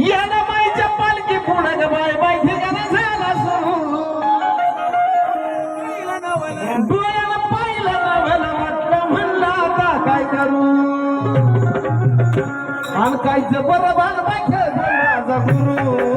याला माईच्या पालखी पुढं ग बाय. बाय ठिकाणा झाला सुरू डोळ्याला पाहिलं नवला वाटलं म्हणलं आता काय करू? आणि काय बरं भान बाय खेळ माझा गुरु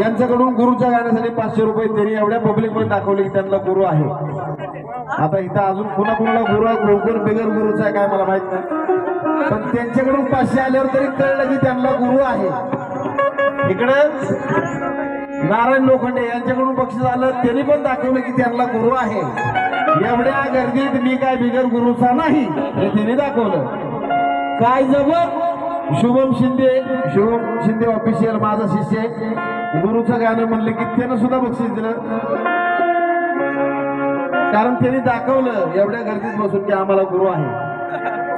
यांच्याकडून गुरुच्या गाण्यासाठी पाचशे रुपये त्यांनी एवढ्या पब्लिकमध्ये दाखवले की त्यांना गुरु आहे. आता इथं अजून कुणा कुणाला गुरु आहे कोण बिगर गुरुचा आहे काय मला माहीत नाही. पण त्यांच्याकडून पाचशे आल्यावर तरी कळलं की त्यांना गुरु आहे. इकडं नारायण लोखंडे यांच्याकडून बक्षीस आलं त्यांनी पण दाखवलं की त्यांना गुरु आहे. एवढ्या गर्दीत मी काय बिगर गुरुचा नाही हे त्यांनी दाखवलं. काय जबर शुभम शिंदे शुभम शिंदे ऑफिशियल माझा शिष्य आहे. गुरुचं गाणं म्हणलं की त्यानं सुद्धा बक्षीस दिलं. कारण त्यांनी दाखवलं एवढ्या गर्दीत बसून की आम्हाला गुरु आहे.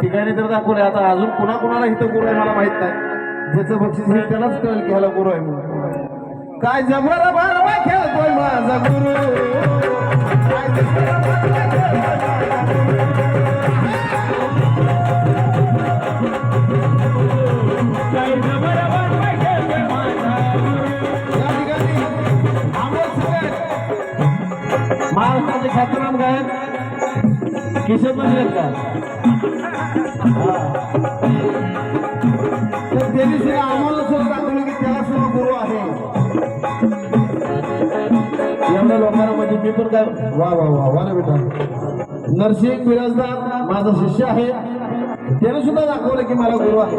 ठिकाणी तर दाखवले आता अजून कुणा कुणाला इथं गुरु आहे मला माहीत नाही. ज्याचं बक्षीस हे त्यालाच कळेल की ह्याला गुरु आहे म्हणून. काय जबर बारवा खेळतोय माझा गुरु. किशोर मंदिर का? तर त्यांनी सुद्धा आम्हाला सुद्धा दाखवलं की त्याला सुद्धा गुरु आहे. एवढ्या लोकांना म्हणजे मी पण काय वा वा वा वा ना बेटा. नरसिंह बिराजदार माझा शिष्य आहे. त्याने सुद्धा दाखवलं की मला गुरु आहे.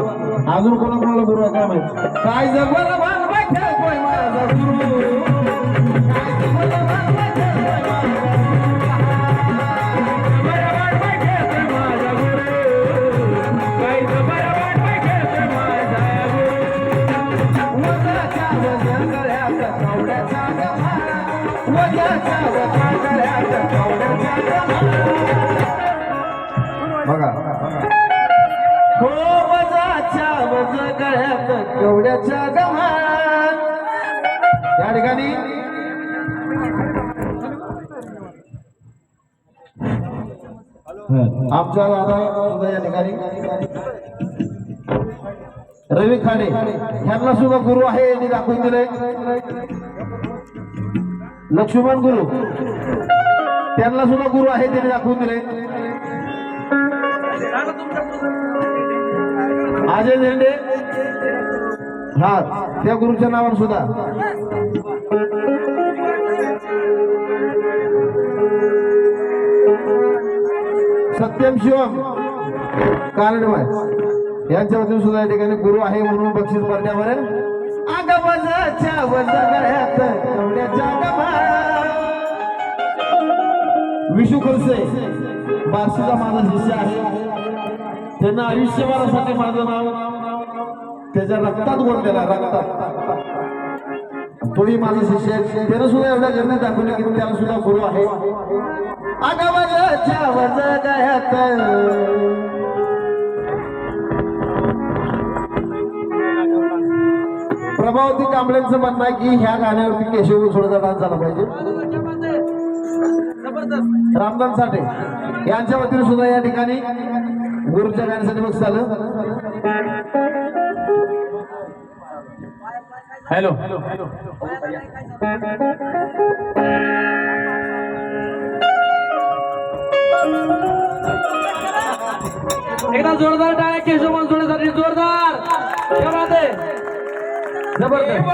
अजून कोणा कोणाला गुरु आहे काय माहिती? काय जबर खेळतोय माझा. गुरु बघा. हो वजाच्या वज गळ्यात कवड्याच्या गमाळा. त्या ठिकाणी. आमच्या दादा सुद्धा या ठिकाणी. रवी खाडे यांना सुद्धा गुरु आहे यांनी दाखवून दिले लक्ष्मण गुरु. त्यांना सुद्धा गुरु आहे त्यांनी दाखवून दिले अजय झेंडे. हा त्या गुरुच्या नावावर सुद्धा. सत्यम शिवम कारण यांच्या वतीने सुद्धा या ठिकाणी गुरु आहे म्हणून बक्षीस पडल्यावर अगं वजाच्या वजा गळ्यात कवड्याच्या गमाळा. विशू खडसे बार्शीचा माझा शिष्य आहे. त्यांना आयुष्यभरासाठी माझं नाव त्याच्या रक्तात ओढलेला रक्तात. तोही माझा शिष्य आहे. त्यानं सुद्धा एवढ्या घरने दाखवले की त्याला सुद्धा गुरु आहे. अगं वजाच्या वजा गळ्यात प्रभावती कांबळेंचं म्हणणं आहे की ह्या गाण्यावरती केशव थोडासा डान्स झाला पाहिजे. रामदान साठे यांच्या वतीने सुद्धा या ठिकाणी गुरुच्या गाण्यासाठी बघ झालं हॅलो. एकदा जोरदार टाळ्या केशव मनसोडेसाठी जोरदार. जबरदस्त.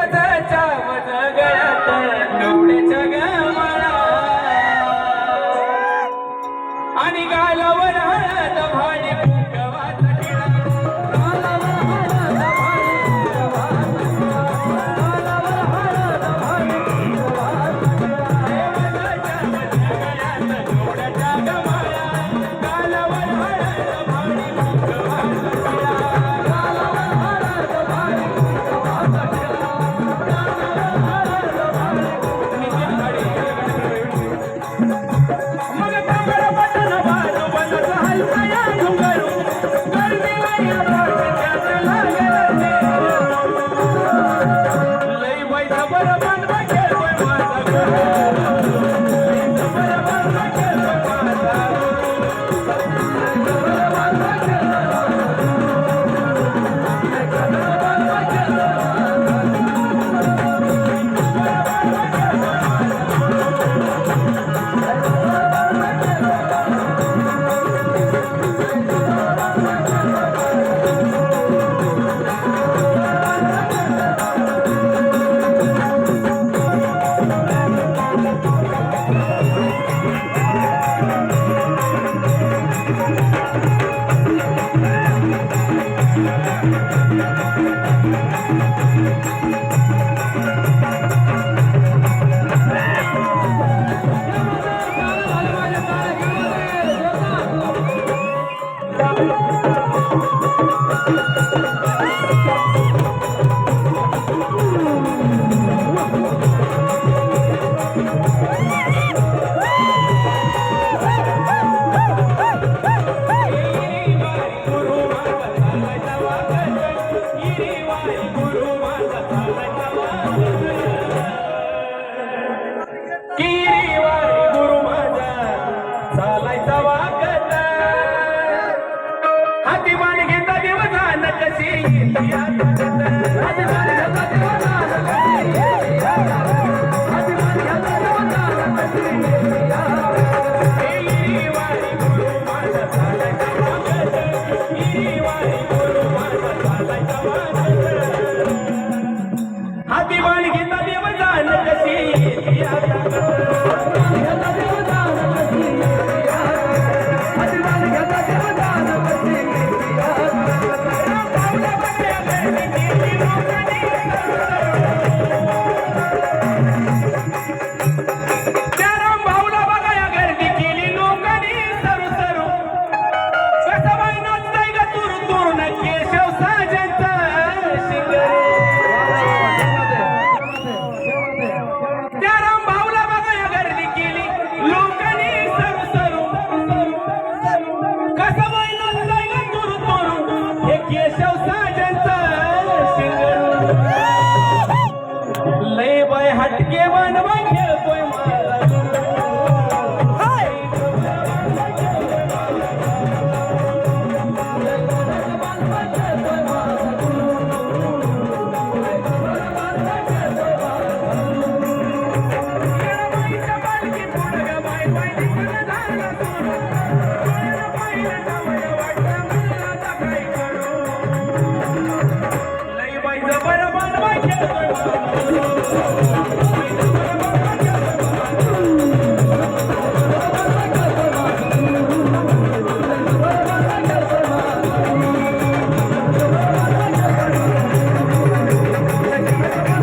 estaba Thank you.